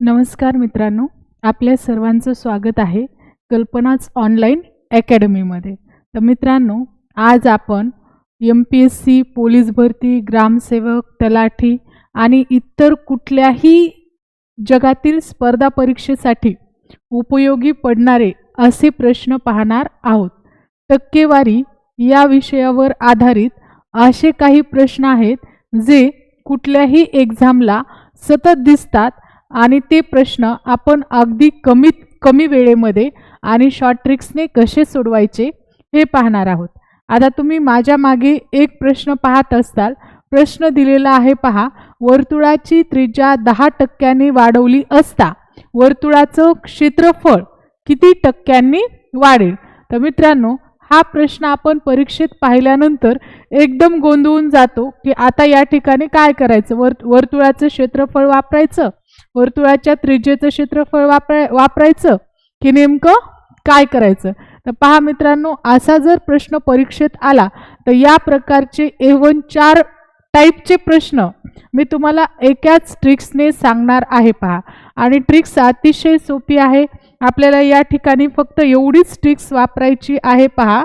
नमस्कार मित्रांनो आपल्या सर्वांचं स्वागत आहे कल्पनाच ऑनलाईन अकॅडमीमध्ये. तर मित्रांनो आज आपण M P S C police भरती ग्रामसेवक तलाठी आणि इतर कुठल्याही जगातील स्पर्धा परीक्षेसाठी उपयोगी पडणारे असे प्रश्न पाहणार आहोत. टक्केवारी या विषयावर आधारित असे काही प्रश्न आहेत जे कुठल्याही एक्झामला सतत दिसतात आणि ते प्रश्न आपण अगदी कमीत कमी वेळेमध्ये आणि शॉर्ट ट्रिक्सने कसे सोडवायचे हे पाहणार आहोत. आता तुम्ही माझ्या मागे एक प्रश्न पाहत असताल. प्रश्न दिलेला आहे पहा वर्तुळाची त्रिज्या दहा टक्क्यांनी वाढवली असता वर्तुळाचं क्षेत्रफळ किती टक्क्यांनी वाढेल? तर मित्रांनो हा प्रश्न आपण परीक्षेत पाहिल्यानंतर एकदम गोंधळून जातो की आता या ठिकाणी काय करायचं? वर्त वर्तुळाचं क्षेत्रफळ वापरायचं? वर्तुळाच्या त्रिज्येचं क्षेत्रफळ वापराय वापरायचं? की नेमकं काय करायचं? तर पहा मित्रांनो असा जर प्रश्न परीक्षेत आला तर या प्रकारचे एवन चार टाईपचे प्रश्न मी तुम्हाला एकाच ट्रिक्सने सांगणार आहे पहा. आणि ट्रिक्स अतिशय सोपी आहे. आपल्याला या ठिकाणी फक्त एवढीच ट्रिक्स वापरायची आहे पहा.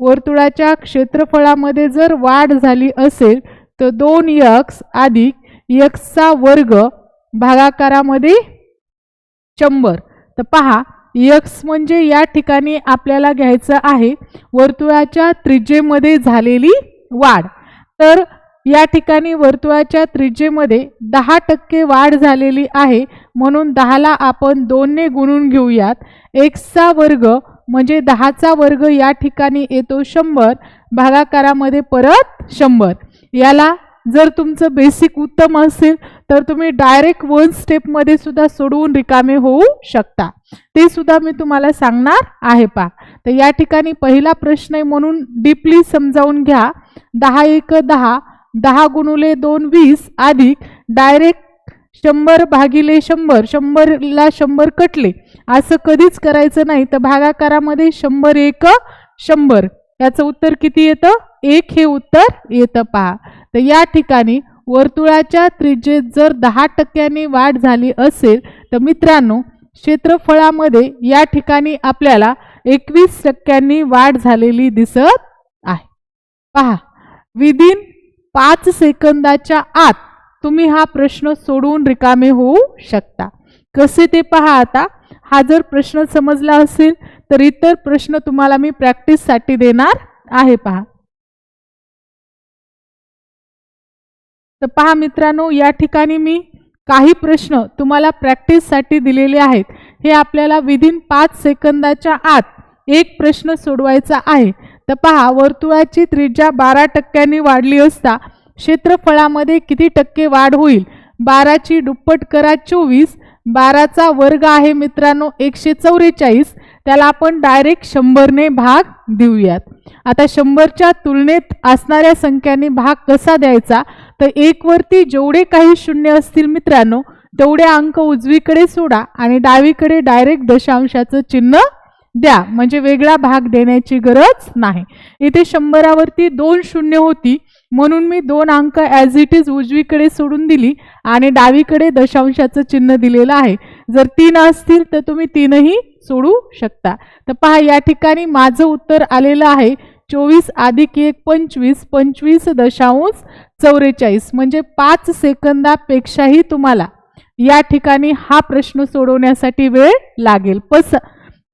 वर्तुळाच्या क्षेत्रफळामध्ये जर वाढ झाली असेल तर दोन यक्स अधिक यक्सचा वर्ग भागाकारामध्ये शंभर. तर पहा यक्स म्हणजे या ठिकाणी आपल्याला घ्यायचं आहे वर्तुळाच्या त्रिज्येमध्ये झालेली वाढ. तर या ठिकाणी वर्तुळाच्या त्रिज्येमध्ये दहा टक्के वाढ झालेली आहे म्हणून दहाला आपण दोनने गुणून घेऊयात. एक्सचा वर्ग म्हणजे दहाचा वर्ग या ठिकाणी येतो शंभर भागाकारामध्ये परत शंभर. याला जर तुमचं बेसिक उत्तम असेल तर तुम्ही डायरेक्ट वन स्टेपमध्ये सुद्धा सोडवून रिकामे होऊ शकता. ते सुद्धा मी तुम्हाला सांगणार आहे पा तर या ठिकाणी पहिला प्रश्न आहे म्हणून डीपली समजावून घ्या. दहा एक दहा दहा गुणुले दोन वीस अधिक डायरेक्ट शंभर भागिले शंभर शंभरला शंभर कटले. असं कधीच करायचं नाही. तर भागाकारामध्ये शंभर एक शंभर. याचं उत्तर किती येतं? एक हे उत्तर येतं पहा. तर या ठिकाणी वर्तुळाच्या त्रिज्येत जर दहा टक्क्यांनी वाढ झाली असेल तर मित्रांनो क्षेत्रफळामध्ये या ठिकाणी आपल्याला एकवीस टक्क्यांनी वाढ झालेली दिसत आहे. पहा विदिन पाच सेकंदाच्या आत तुम्ही हा प्रश्न सोडवून रिकामे होऊ शकता. कसे ते पहा आता? हा जर प्रश्न समजला असेल तर इतर प्रश्न तुम्हाला मी प्रॅक्टिससाठी देणार आहे पहा. तर पहा मित्रांनो या ठिकाणी मी काही प्रश्न तुम्हाला प्रॅक्टिससाठी दिलेले आहेत. हे आपल्याला विदिन पाच सेकंदाच्या आत एक प्रश्न सोडवायचा आहे. तर पहा वर्तुळाची त्रिज्या बारा टक्क्यांनी वाढली असता क्षेत्रफळामध्ये किती टक्के वाढ होईल? बाराची दुप्पट करा चोवीस. बाराचा वर्ग आहे मित्रांनो एकशे चौवेचाळीस. त्याला आपण डायरेक्ट शंभरने भाग देऊयात. आता शंभरच्या तुलनेत असणाऱ्या संख्याने भाग कसा द्यायचा? तर एकवरती जेवढे काही शून्य असतील मित्रांनो तेवढे अंक उजवीकडे सोडा आणि डावीकडे डायरेक्ट दशांशाचं चिन्ह द्या. म्हणजे वेगळा भाग देण्याची गरज नाही. इथे शंभरावरती दोन शून्य होती म्हणून मी दोन अंक ॲज इट इज उजवीकडे सोडून दिली आणि डावीकडे दशांशाचं चिन्ह दिलेलं आहे. जर तीन असतील तर तुम्ही तीनही सोडू शकता. तर पहा या ठिकाणी माझं उत्तर आलेलं आहे चोवीस अधिक एक पंचवीस पंचवीस दशांश चौवेचाळीस म्हणजे पाच सेकंदापेक्षाही तुम्हाला या ठिकाणी हा प्रश्न सोडवण्यासाठी वेळ लागेल. पस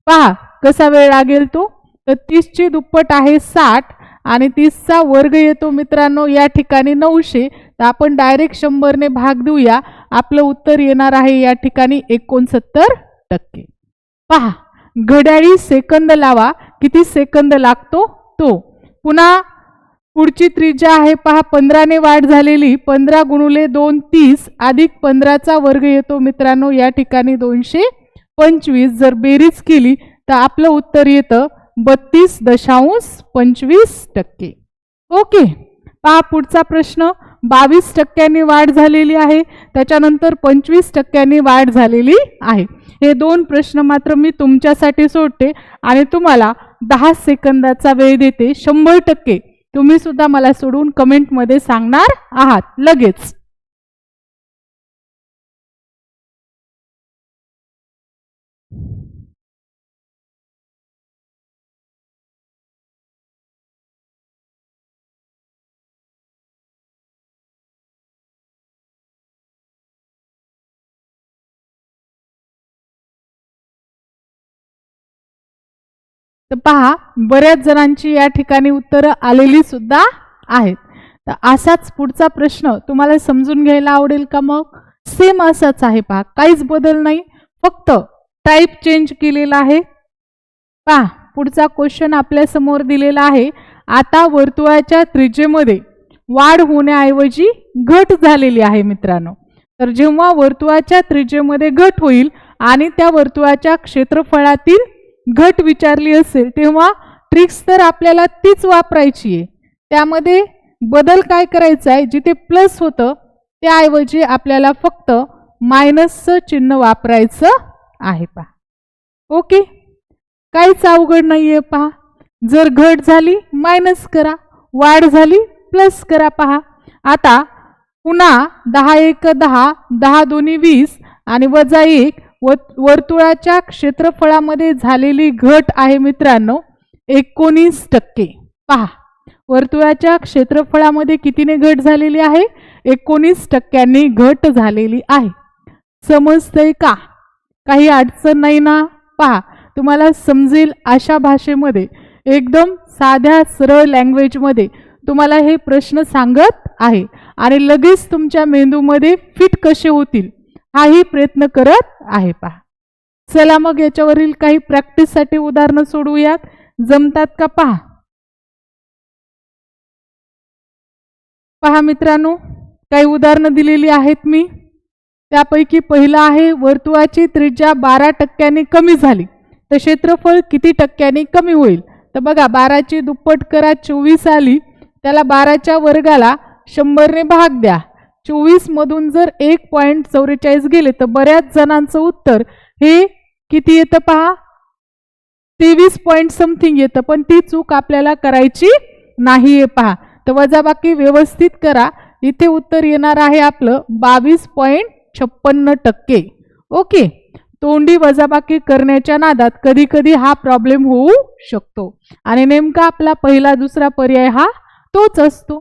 पहा कसा वेळ लागेल तो? तर तीसची दुप्पट आहे साठ आणि तीसचा वर्ग येतो मित्रांनो या ठिकाणी नऊशे. तर आपण डायरेक्ट शंभरने भाग देऊया. आपलं उत्तर येणार आहे या ठिकाणी एकोणसत्तर टक्के. पहा घड्याळी सेकंद लावा. किती सेकंद लागतो? तो. पुन्हा पुढची त्रिज्या आहे पहा पंधराने वाढ झालेली पंधरा गुणुले दोन तीस अधिक पंधराचा वर्ग येतो मित्रांनो या ठिकाणी दोनशे पंचवीस. जर बेरीज केली तर आपलं उत्तर येतं बत्तीस दशांश पंचवीस टक्के. ओके पहा पुढचा प्रश्न. बावीस टक्क्यांनी वाढ झालेली आहे त्याच्यानंतर पंचवीस टक्क्यांनी वाढ झालेली आहे. हे दोन प्रश्न मात्र मी तुमच्यासाठी सोडते आणि तुम्हाला दहा सेकंदाचा वेळ देते शंभर टक्के. तुम्ही सुद्धा मला सोडून कमेंटमध्ये सांगणार आहात. लगेच. तर पहा बऱ्याच जणांची या ठिकाणी उत्तरं आलेली सुद्धा आहेत. तर असाच पुढचा प्रश्न तुम्हाला समजून घ्यायला आवडेल का मग? सेम असाच आहे पहा काहीच बदल नाही फक्त टाईप चेंज केलेला आहे. पहा पुढचा क्वेश्चन आपल्यासमोर दिलेला आहे. आता वर्तुळाच्या त्रिजेमध्ये वाढ होण्याऐवजी घट झालेली आहे मित्रांनो. तर जेव्हा वर्तुळाच्या त्रिजेमध्ये घट होईल आणि त्या वर्तुळाच्या क्षेत्रफळातील घट विचारली असेल तेव्हा ट्रिक्स तर आपल्याला तीच वापरायची आहे त्यामध्ये बदल काय करायचा आहे जिथे प्लस होतं त्याऐवजी आपल्याला फक्त मायनसचं चिन्ह वापरायचं आहे पहा. ओके? काहीच अवघड नाही आहे पहा. जर घट झाली मायनस करा. वाढ झाली प्लस करा पहा. आता पुन्हा दहा एक दहा दहा दोन्ही वीस आणि वजा एक व वर्तुळाच्या क्षेत्रफळामध्ये झालेली घट आहे मित्रांनो एकोणीस टक्के. पहा वर्तुळाच्या क्षेत्रफळामध्ये कितीने घट झालेली आहे? एकोणीस टक्क्यांनी घट झालेली आहे. समजतंय का? काही अडचण नाही ना? पहा तुम्हाला समजेल अशा भाषेमध्ये एकदम साध्या सरळ लँग्वेजमध्ये तुम्हाला हे प्रश्न सांगत आहे. आणि लगेच तुमच्या मेंदूमध्ये फिट कसे होतील? हाही प्रयत्न करत आहे पहा. चला मग याच्यावरील काही प्रॅक्टिससाठी उदाहरणं सोडवूयात. जमतात का पहा. पहा मित्रांनो काही उदाहरणं दिलेली आहेत मी. त्यापैकी पहिलं आहे वर्तुळाची त्रिज्या बारा टक्क्यांनी कमी झाली. तर क्षेत्रफळ किती टक्क्यांनी कमी होईल? तर बघा बाराची दुप्पट करा चोवीस आली. त्याला बाराच्या वर्गाला शंभरने भाग द्या. चोवीस मधून जर एक पॉईंट चौवेचाळीस गेले तर बऱ्याच जणांचं उत्तर हे किती येतं पहा? तेवीस पॉईंट समथिंग येतं पण ती चूक आपल्याला करायची नाही आहे पहा. तर वजाबाकी व्यवस्थित करा. इथे उत्तर येणार आहे आपलं बावीस पॉईंट छप्पन्न टक्के. ओके. तोंडी वजाबाकी करण्याच्या नादात कधी कधी हा प्रॉब्लेम होऊ शकतो. आणि नेमका आपला पहिला दुसरा पर्याय हा तोच असतो.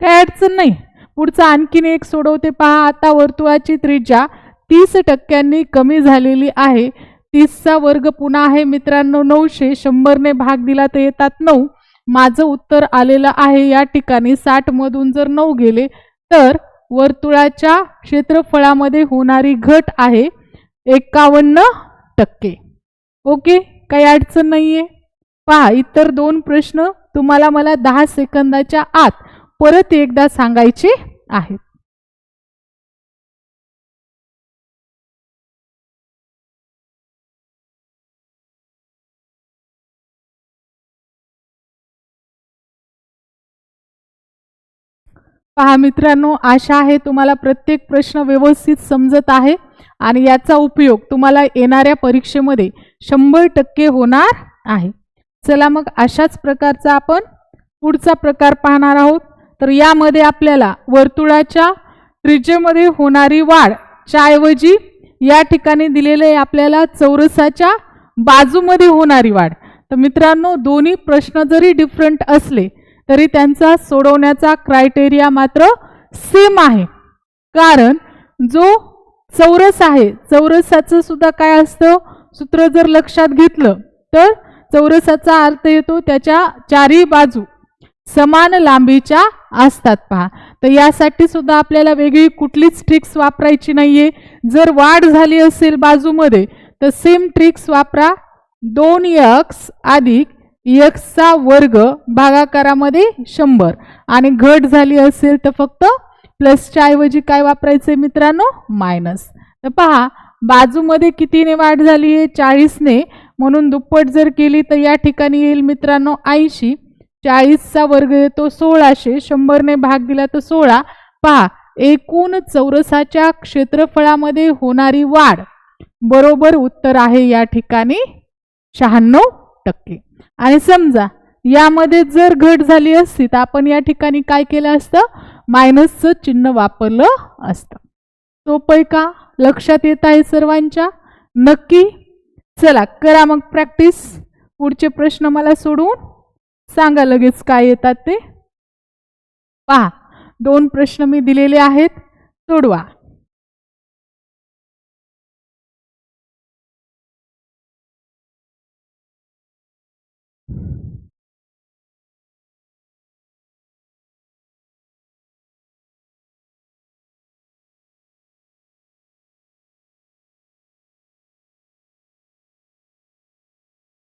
काय अडचण नाही. पुढचा आणखीन एक सोडवते पहा. आता वर्तुळाची त्रिज्या तीस टक्क्यांनी कमी झालेली आहे. तीसचा वर्ग पुन्हा आहे. मित्रांनो नऊशे शंभरने भाग दिला तर येतात नऊ. माझं उत्तर आलेलं आहे. या ठिकाणी साठमधून जर नऊ गेले तर वर्तुळाच्या क्षेत्रफळामध्ये होणारी घट आहे एकावन्न टक्के. ओके? काही अडचण नाहीये? पहा इतर दोन प्रश्न तुम्हाला मला दहा सेकंदाच्या आत परत एकदा सांगायचे आहेत. पहा मित्रांनो आशा आहे तुम्हाला प्रत्येक प्रश्न व्यवस्थित समजत आहे आणि याचा उपयोग तुम्हाला येणाऱ्या परीक्षेमध्ये शंभर टक्के होणार आहे. चला मग अशाच प्रकारचा आपण पुढचा प्रकार पाहणार आहोत. तर यामध्ये आपल्याला वर्तुळाच्या त्रिज्येमध्ये होणारी वाढ च्या ऐवजी या ठिकाणी दिलेले आहे आपल्याला चौरसाच्या बाजूमध्ये होणारी वाढ. तर मित्रांनो दोन्ही प्रश्न जरी डिफरंट असले तरी त्यांचा सोडवण्याचा क्रायटेरिया मात्र सेम आहे. कारण जो चौरस आहे चौरसाचं सुद्धा काय असतं? सूत्र जर लक्षात घेतलं तर चौरसाचा अर्थ येतो त्याच्या चारी बाजू. समान लांबीच्या असतात पहा. तर यासाठी सुद्धा आपल्याला वेगळी कुठलीच ट्रिक्स वापरायची नाहीये. जर वाढ झाली असेल बाजूमध्ये तर सेम ट्रिक्स वापरा. दोन यक्स अधिक यक्सचा वर्ग भागाकारामध्ये शंभर. आणि घट झाली असेल तर फक्त प्लसच्या ऐवजी काय वापरायचे मित्रांनो? मायनस तर पहा बाजूमध्ये कितीने वाढ झाली आहे? चाळीसने. म्हणून दुप्पट जर केली तर या ठिकाणी येईल मित्रांनो ऐंशी. चाळीसचा वर्ग येतो सोळाशे शंभरने भाग दिला तर सोळा. पहा एकूण चौरसाच्या क्षेत्रफळामध्ये होणारी वाढ. बरोबर उत्तर आहे या ठिकाणी शहाण्णव टक्के. आणि समजा यामध्ये जर घट झाली असती तर आपण या ठिकाणी काय केलं असतं? मायनसचं चिन्ह वापरलं असतं. सोपं का? लक्षात येत आहे सर्वांच्या? नक्की? चला करा मग प्रॅक्टिस. पुढचे प्रश्न मला सोडवून सांगा लगेच काय येतात ते? पहा दोन प्रश्न मी दिलेले आहेत सोडवा.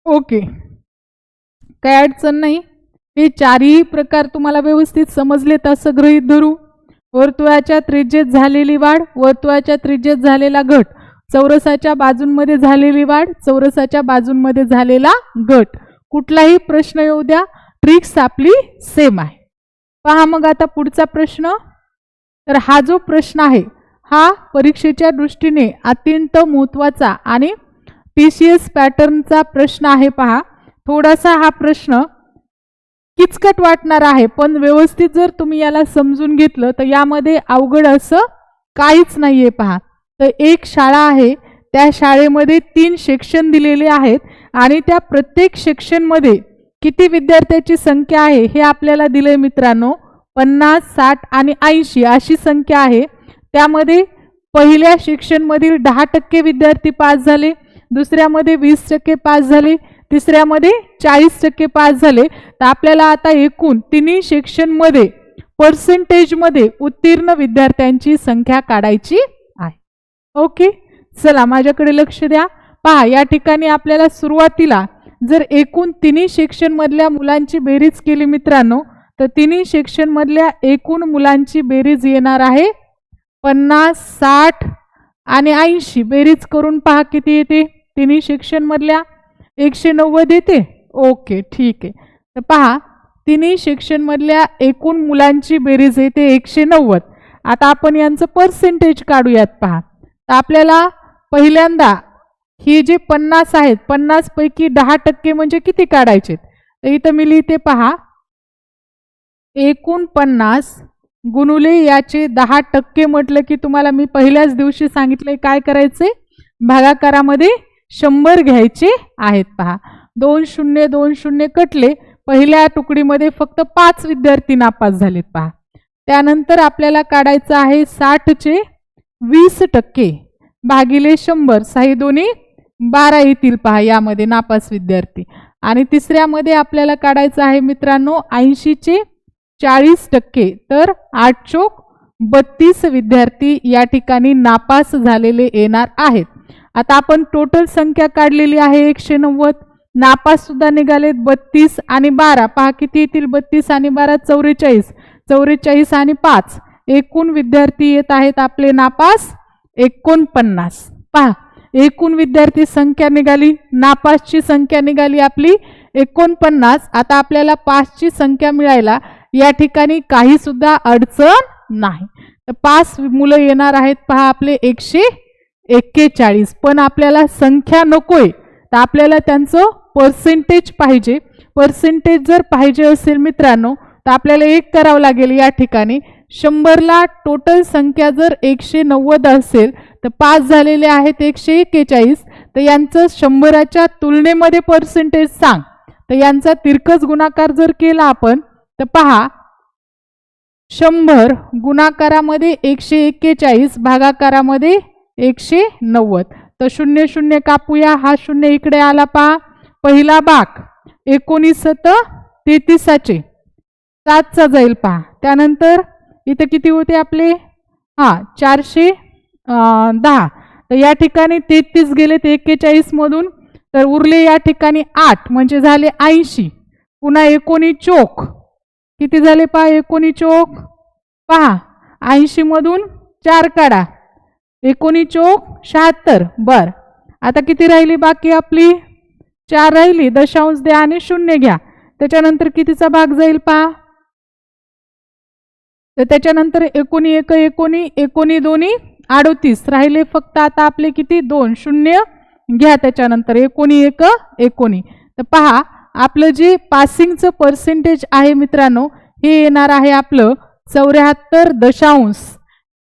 ओके. काही अडचण नाही. हे चारही प्रकार तुम्हाला व्यवस्थित समजलेत असं गृहीत धरू. वर्तुळाच्या त्रिज्येत झालेली वाढ वर्तुळाच्या त्रिज्येत झालेला घट चौरसाच्या बाजूंमध्ये झालेली वाढ चौरसाच्या बाजूंमध्ये झालेला घट. कुठलाही प्रश्न येऊ द्या ट्रिक्स आपली सेम आहे. पहा मग आता पुढचा प्रश्न. तर हा जो प्रश्न आहे हा परीक्षेच्या दृष्टीने अत्यंत महत्त्वाचा आणि टी सी एस पॅटर्नचा प्रश्न आहे पहा. थोडासा हा प्रश्न किचकट वाटणार आहे पण व्यवस्थित जर तुम्ही याला समजून घेतलं तर यामध्ये अवघड असं काहीच नाही आहे पहा. तर एक शाळा आहे त्या शाळेमध्ये तीन सेक्शन दिलेले आहेत आणि त्या प्रत्येक सेक्शनमध्ये किती विद्यार्थ्याची संख्या आहे हे आपल्याला दिलं आहे मित्रांनो पन्नास साठ आणि ऐंशी अशी संख्या आहे. त्यामध्ये पहिल्या सेक्शनमधील दहा टक्के विद्यार्थी पास झाले दुसऱ्यामध्ये वीस टक्के पास झाले तिसऱ्यामध्ये चाळीस टक्के पास झाले तर आपल्याला आता एकूण तिन्ही सेक्शनमध्ये पर्सेंटेजमध्ये उत्तीर्ण विद्यार्थ्यांची संख्या काढायची आहे. ओके चला माझ्याकडे लक्ष द्या. पहा या ठिकाणी आपल्याला सुरुवातीला जर एकूण तिन्ही सेक्शनमधल्या मुलांची बेरीज केली मित्रांनो तर तिन्ही सेक्शनमधल्या एकूण मुलांची बेरीज येणार आहे पन्नास साठ आणि ऐंशी. बेरीज करून पहा किती येते? तिन्ही सेक्शनमधल्या एकशे नव्वद येते? ओके ठीक आहे. तर पहा तिन्ही सेक्शनमधल्या एकूण मुलांची बेरीज येते एकशे नव्वद. आता आपण यांचं पर्सेंटेज काढूयात पहा. तर आपल्याला पहिल्यांदा ही जे पन्नास आहेत पन्नासपैकी दहा टक्के म्हणजे किती काढायचे तर इथं मी लिहिते पहा. एकूण पन्नास गुणुले याचे दहा टक्के म्हटलं की तुम्हाला मी पहिल्याच दिवशी सांगितले काय करायचे भागाकारामध्ये शंभर घ्यायचे आहेत. पहा दोन शून्य दोन शून्य कटले पहिल्या तुकडीमध्ये फक्त पाच विद्यार्थी नापास झालेत. पहा त्यानंतर आपल्याला काढायचं आहे साठचे वीस टक्के भागिले शंभर साही दोन्ही बारा येतील. पहा यामध्ये नापास विद्यार्थी. आणि तिसऱ्यामध्ये आपल्याला काढायचं आहे मित्रांनो ऐंशीचे चाळीस टक्के तर आठ चोक बत्तीस विद्यार्थी या ठिकाणी नापास झालेले येणार आहेत. आता आपण टोटल संख्या काढलेली आहे एकशे नव्वद. नापास सुद्धा निघालेत बत्तीस आणि बारा. पहा किती येतील बत्तीस आणि बारा? चौवेचाळीस. चौवेचाळीस आणि पाच. एकूण विद्यार्थी येत आहेत आपले नापास एकोणपन्नास. पहा एकूण विद्यार्थी संख्या निघाली. नापासची संख्या निघाली आपली एकोणपन्नास. आता आपल्याला पाचची संख्या मिळायला या ठिकाणी काही सुद्धा अडचण नाही. तर पाच मुलं येणार आहेत. पहा आपले एकशे एक्केचाळीस. पण आपल्याला संख्या नकोय तर आपल्याला त्यांचं पर्सेंटेज पाहिजे. पर्सेंटेज जर पाहिजे असेल मित्रांनो तर आपल्याला एक करावं लागेल या ठिकाणी. शंभरला टोटल संख्या जर एकशे नव्वद असेल तर पास झालेले आहेत एकशे एक्केचाळीस. तर यांचं शंभराच्या तुलनेमध्ये पर्सेंटेज सांग. तर यांचा तिरकस गुणाकार जर केला आपण तर पहा शंभर गुणाकारामध्ये एकशे एक्केचाळीस भागाकारामध्ये एकशे नव्वद. तर शून्य शून्य कापूया. हा शून्य इकडे आला पहा. पहिला बाक एकोणीस सत तेहतीसाचे. सातचा जाईल पहा. त्यानंतर इथं किती होते आपले? हां चारशे दहा. तर या ठिकाणी तेहतीस गेले ते एक्केचाळीसमधून तर उरले या ठिकाणी आठ म्हणजे झाले ऐंशी. पुन्हा एकोणी चोक. किती झाले पहा? एकोणी चोक. पहा ऐंशीमधून चार काढा. एकोणी चोक शहात्तर. बर. आता किती राहिली बाकी आपली? चार राहिली. दशांश द्या आणि शून्य घ्या. त्याच्यानंतर कितीचा भाग जाईल पहा? तर त्याच्यानंतर एकोणी एक एकोणी एकोणी दोन्ही अडोतीस. राहिले फक्त आता आपले किती? दोन. शून्य. घ्या त्याच्यानंतर. एकोणी एक एकोणी. तर पहा आपलं जे पासिंगचं पर्सेंटेज आहे मित्रांनो हे येणार आहे आपलं चौऱ्याहत्तर दशांश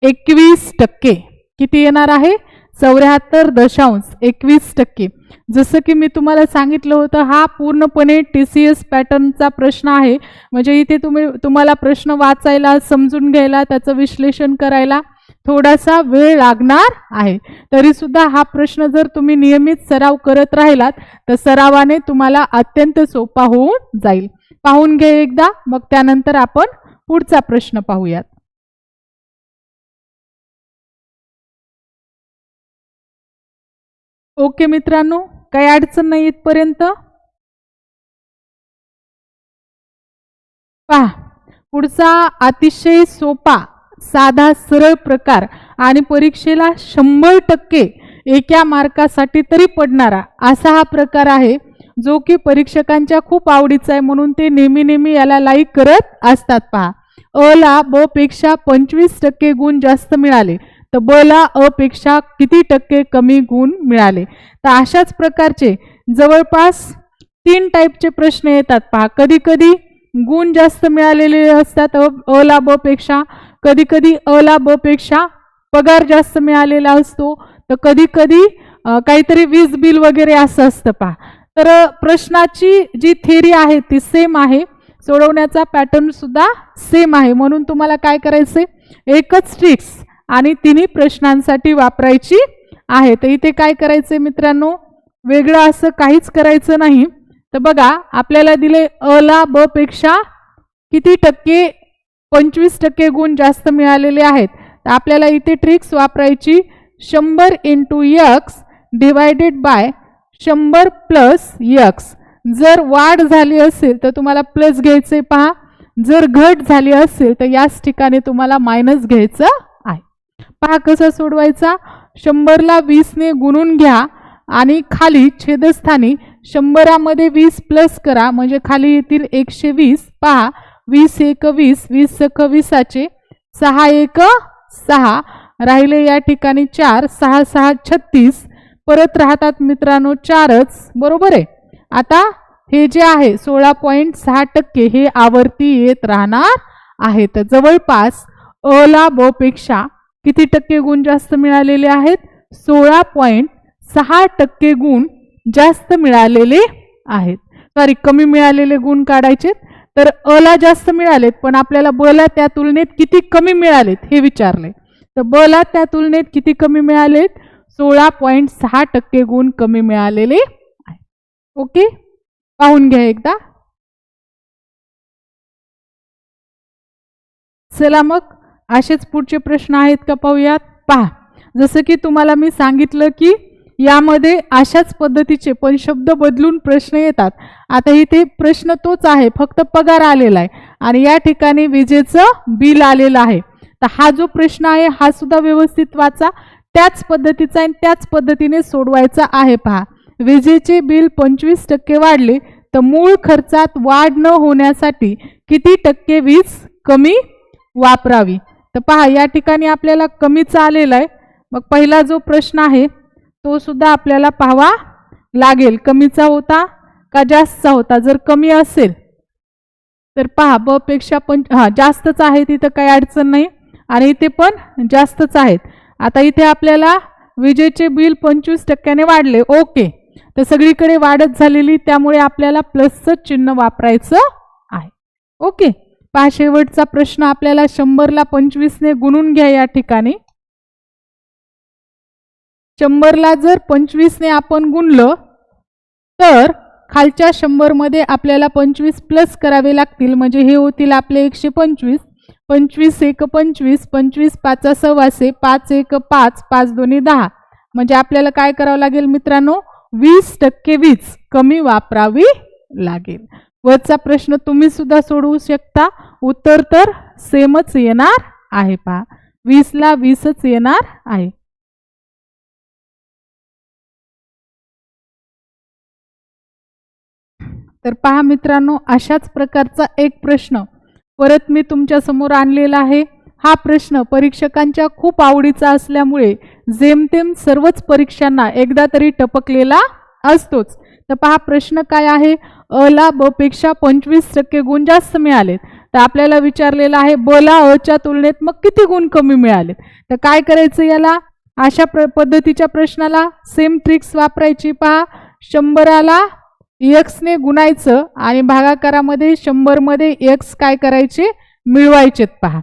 एकवीस टक्के. किती येणार आहे? चौऱ्याहत्तर दशांश एकवीस टक्के. जसं की मी तुम्हाला सांगितलं होतं हा पूर्णपणे टी सी एस पॅटर्नचा प्रश्न आहे. म्हणजे इथे तुम्ही तुम्हाला प्रश्न वाचायला समजून घ्यायला त्याचं विश्लेषण करायला थोडासा वेळ लागणार आहे. तरीसुद्धा हा प्रश्न जर तुम्ही नियमित सराव करत राहिलात तर सरावाने तुम्हाला अत्यंत सोपा होऊन जाईल. पाहून घे एकदा मग त्यानंतर आपण पुढचा प्रश्न पाहूयात. ओके मित्रांनो काही अडचण नाही इथपर्यंत. पहा पुढचा अतिशय सोपा साधा सरळ प्रकार आणि परीक्षेला शंभर टक्के एका मार्कासाठी तरी पडणारा असा हा प्रकार आहे जो की परीक्षकांच्या खूप आवडीचा आहे. म्हणून ते नेहमी नेहमी याला लाईक करत असतात पहा. अ ला ब पेक्षा पंचवीस टक्के गुण जास्त मिळाले. तर ब ला किती टक्के कमी गुण मिळाले? तर अशाच प्रकारचे जवळपास तीन टाईपचे प्रश्न येतात. पहा कधी कधी गुण जास्त मिळालेले असतात अ अ ला ब कधी कधी अ ला पगार जास्त मिळालेला असतो. तर कधी कधी काहीतरी वीज बिल वगैरे असं असतं पहा. तर प्रश्नाची जी थेरी आहे ती सेम आहे. सोडवण्याचा पॅटर्न सुद्धा सेम आहे. म्हणून तुम्हाला काय करायचे एकच ट्रिक्स आणि तिन्ही प्रश्नांसाठी वापरायची आहे. तर इथे काय करायचे मित्रांनो? वेगळं असं काहीच करायचं नाही. तर बघा आपल्याला दिले अ ला ब पेक्षा किती टक्के पंचवीस टक्के गुण जास्त मिळालेले आहेत. तर आपल्याला इथे ट्रिक्स वापरायची. शंभर इंटू यक्स डिवायडेड बाय शंभर प्लस यक्स जर वाढ झाली असेल तर तुम्हाला प्लस घ्यायचे पहा. जर घट झाली असेल तर याच ठिकाणी तुम्हाला मायनस घ्यायचं पहा कसं सोडवायचा. शंभरला वीसने गुणून घ्या आणि खाली छेदस्थानी शंभरामध्ये वीस प्लस करा. म्हणजे खाली येतील एकशे वीस. पहा वीस एक वीस वीस सक वीसाचे सहा एक सहा. राहिले या ठिकाणी चार सहा सहा छत्तीस. परत राहतात मित्रांनो चारच. बरोबर आहे. आता हे जे आहे सोळा पॉईंट सहा टक्के हे आवर्ती येत राहणार आहेत जवळपास अ ला ब पेक्षा किती टक्के गुण जास्त मिळालेले आहेत? सोळा पॉईंट सहा टक्के गुण जास्त मिळालेले आहेत. सॉरी कमी मिळालेले गुण काढायचे तर अला जास्त मिळालेत पण आपल्याला बला त्या तुलनेत किती कमी मिळालेत हे विचारले तर बला त्या तुलनेत किती कमी मिळालेत? सोळा पॉईंट सहा टक्के गुण कमी मिळालेले आहेत. ओके? पाहून घ्या एकदा. चला मग. असेच पुढचे प्रश्न आहेत का पाहूयात? पहा. जसं की तुम्हाला मी सांगितलं की यामध्ये अशाच पद्धतीचे पण शब्द बदलून प्रश्न येतात. आता इथे प्रश्न तोच आहे फक्त पगार आलेला आहे आणि या ठिकाणी विजेचं बिल आलेलं आहे. तर हा जो प्रश्न आहे हा सुद्धा व्यवस्थित वाचा. त्याच पद्धतीचा आणि त्याच पद्धतीने सोडवायचा आहे पहा. विजेचे बिल पंचवीस टक्के वाढले तर मूळ खर्चात वाढ न होण्यासाठी किती टक्के वीज कमी वापरावी? तर पहा या ठिकाणी आपल्याला कमीचा आलेला आहे. मग पहिला जो प्रश्न आहे तो सुद्धा आपल्याला पाहावा लागेल. कमीचा होता का जास्तचा होता? जर कमी असेल तर पहा ब पेक्षा पण हां जास्तच आहे तिथं काही अडचण नाही. आणि इथे पण जास्तच आहेत. आता इथे आपल्याला विजेचे बिल पंचवीस टक्क्याने वाढले. ओके. तर सगळीकडे वाढत झालेली त्यामुळे आपल्याला प्लसचं चिन्ह वापरायचं आहे. ओके. पहा शेवटचा प्रश्न आपल्याला शंभरला पंचवीसने गुणून घ्या या ठिकाणी. शंभरला जर पंचवीसने आपण गुणलं तर खालच्या शंभरमध्ये आपल्याला पंचवीस प्लस करावे लागतील. म्हणजे हे होतील आपले एकशे पंचवीस. पंचवीस एक पंचवीस पंचवीस पाचा सव्वाशे पाच एक पाच पाच दोन्ही दहा. म्हणजे आपल्याला काय करावं लागेल मित्रांनो? वीस टक्के वीज कमी वापरावी लागेल. वरचा प्रश्न तुम्ही सुद्धा सोडवू शकता. उत्तर तर सेमच येणार आहे पहा. वीसला वीसच येणार आहे. तर पहा मित्रांनो अशाच प्रकारचा एक प्रश्न परत मी तुमच्यासमोर आणलेला आहे. हा प्रश्न परीक्षकांच्या खूप आवडीचा असल्यामुळे जेमतेम सर्वच परीक्षांना एकदा तरी टपकलेला असतोच. तर पहा प्रश्न काय आहे? अ ला ब पेक्षा पंचवीस टक्के गुण जास्त मिळालेत तर आपल्याला विचारलेलं आहे बला अच्या अ च्या तुलनेत मग किती गुण कमी मिळालेत तर काय करायचं याला? अशा प्र पद्धतीच्या प्रश्नाला सेम ट्रिक्स वापरायची पहा. शंभराला एक्सने गुणायचं आणि भागाकारामध्ये शंभरमध्ये एक्स काय करायचे? मिळवायचेत पहा.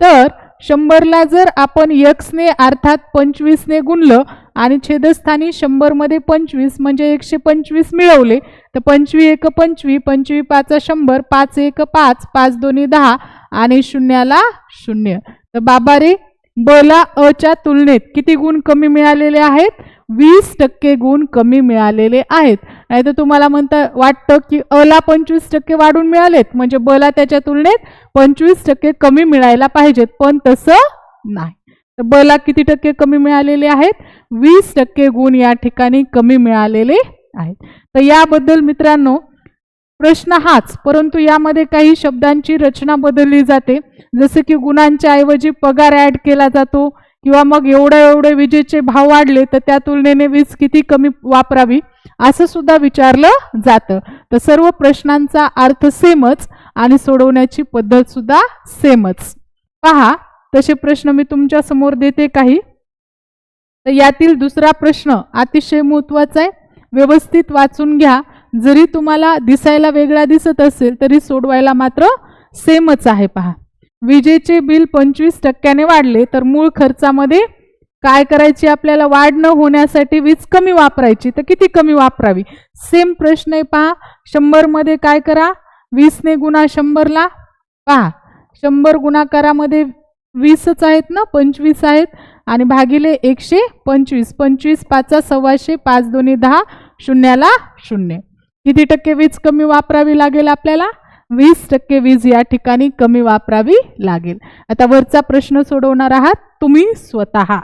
तर शंभरला जर आपण यक्सने अर्थात पंचवीसने गुणलं आणि छेदस्थानी शंभरमध्ये पंचवीस म्हणजे एकशे पंचवीस मिळवले तर पंचवी एक पंचवी पंचवी पाचा शंभर पाच एक पाच पाच दोन्ही दहा आणि शून्याला शून्य. तर बाबा रे बला अच्या तुलनेत किती गुण कमी मिळालेले आहेत? वीस टक्के गुण कमी मिळालेले आहेत. नाही तर तुम्हाला म्हणता वाटतं की अला पंचवीस टक्के वाढून मिळालेत. म्हणजे बला त्याच्या तुलनेत पंचवीस टक्के कमी मिळायला पाहिजेत. पण तसं नाही. तर बला किती टक्के कमी मिळालेले आहेत? वीस टक्के गुण या ठिकाणी कमी मिळालेले आहेत. तर याबद्दल मित्रांनो प्रश्न हाच. परंतु यामध्ये काही शब्दांची रचना बदलली जाते. जसे की गुणांच्या ऐवजी पगार ऍड केला जातो. किंवा मग एवढे एवढे विजेचे भाव वाढले तर त्या तुलनेने वीज किती कमी वापरावी असं सुद्धा विचारलं जातं. तर सर्व प्रश्नांचा अर्थ सेमच आणि सोडवण्याची पद्धत सुद्धा सेमच. पहा तसे प्रश्न मी तुमच्यासमोर देते काही. तर यातील दुसरा प्रश्न अतिशय महत्त्वाचा आहे. व्यवस्थित वाचून घ्या. जरी तुम्हाला दिसायला वेगळा दिसत असेल तरी सोडवायला मात्र सेमच आहे पहा. विजेचे बिल पंचवीस टक्क्याने वाढले तर मूळ खर्चामध्ये काय करायची आपल्याला वाढ न होण्यासाठी वीज कमी वापरायची तर किती कमी वापरावी? सेम प्रश्न आहे पहा. शंभरमध्ये काय करा? वीसने गुणा शंभरला पहा. शंभर गुणाकारामध्ये वीसच आहेत ना? पंचवीस आहेत. आणि भागिले एकशे पंचवीस. पंचवीस पाचा सव्वाशे पाच दोन्ही दहा शून्याला शून्य. किती टक्के वीज कमी वापरावी लागेल आपल्याला? वीस टक्के वीज या ठिकाणी कमी वापरावी लागेल. आता वरचा प्रश्न सोडवणार आहात तुम्ही स्वतः.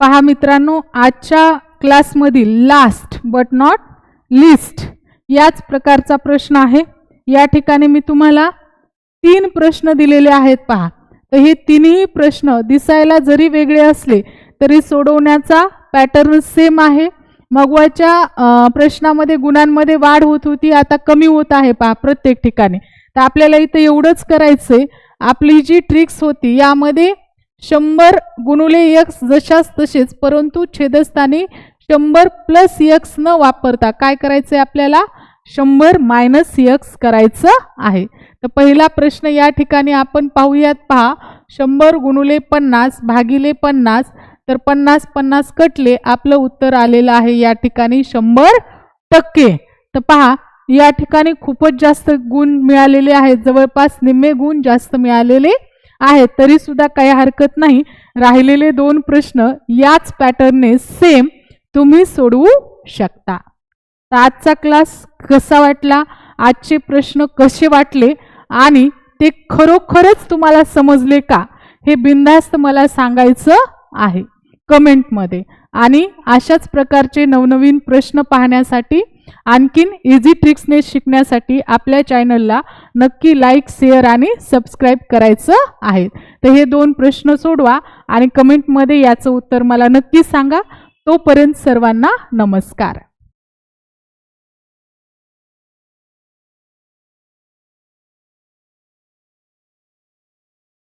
पहा मित्रांनो आजच्या क्लासमधील लास्ट बट नॉट लिस्ट याच प्रकारचा प्रश्न आहे. या ठिकाणी मी तुम्हाला तीन प्रश्न दिलेले आहेत पहा. तर हे तिन्ही प्रश्न दिसायला जरी वेगळे असले तरी सोडवण्याचा पॅटर्न सेम आहे. मगवाच्या प्रश्नामध्ये गुणांमध्ये वाढ होत होती आता कमी होत आहे पहा प्रत्येक ठिकाणी. तर आपल्याला इथं एवढंच करायचं आहे आपली जी ट्रिक्स होती यामध्ये शंभर गुणुले यक्स जशाच तसेच परंतु छेदस्थानी शंभर प्लस यक्स न वापरता काय करायचं आहे आपल्याला? शंभर मायनस यक्स करायचं आहे. तर पहिला प्रश्न या ठिकाणी आपण पाहूयात पहा. शंभर गुणुले पन्नास भागिले पन्नास तर पन्नास पन्नास कटले आपलं उत्तर आलेलं आहे या ठिकाणी शंभर टक्के. तर पहा या ठिकाणी खूपच जास्त गुण मिळालेले आहेत. जवळपास निम्मे गुण जास्त मिळालेले आहेत. तरी सुद्धा काही हरकत नाही. राहिलेले दोन प्रश्न याच पॅटर्नने सेम तुम्ही सोडवू शकता. तर आजचा क्लास कसा वाटला? आजचे प्रश्न कसे वाटले? आणि ते खरोखरच तुम्हाला समजले का? हे बिनधास्त मला सांगायचं आहे. कमेंटमध्ये. आणि अशाच प्रकारचे नवनवीन प्रश्न पाहण्यासाठी आणखीन इझी ट्रिक्सने शिकण्यासाठी आपल्या चॅनलला नक्की लाईक शेअर आणि सबस्क्राईब करायचं आहे. तर हे दोन प्रश्न सोडवा आणि कमेंटमध्ये याचं उत्तर मला नक्की सांगा. तोपर्यंत सर्वांना नमस्कार.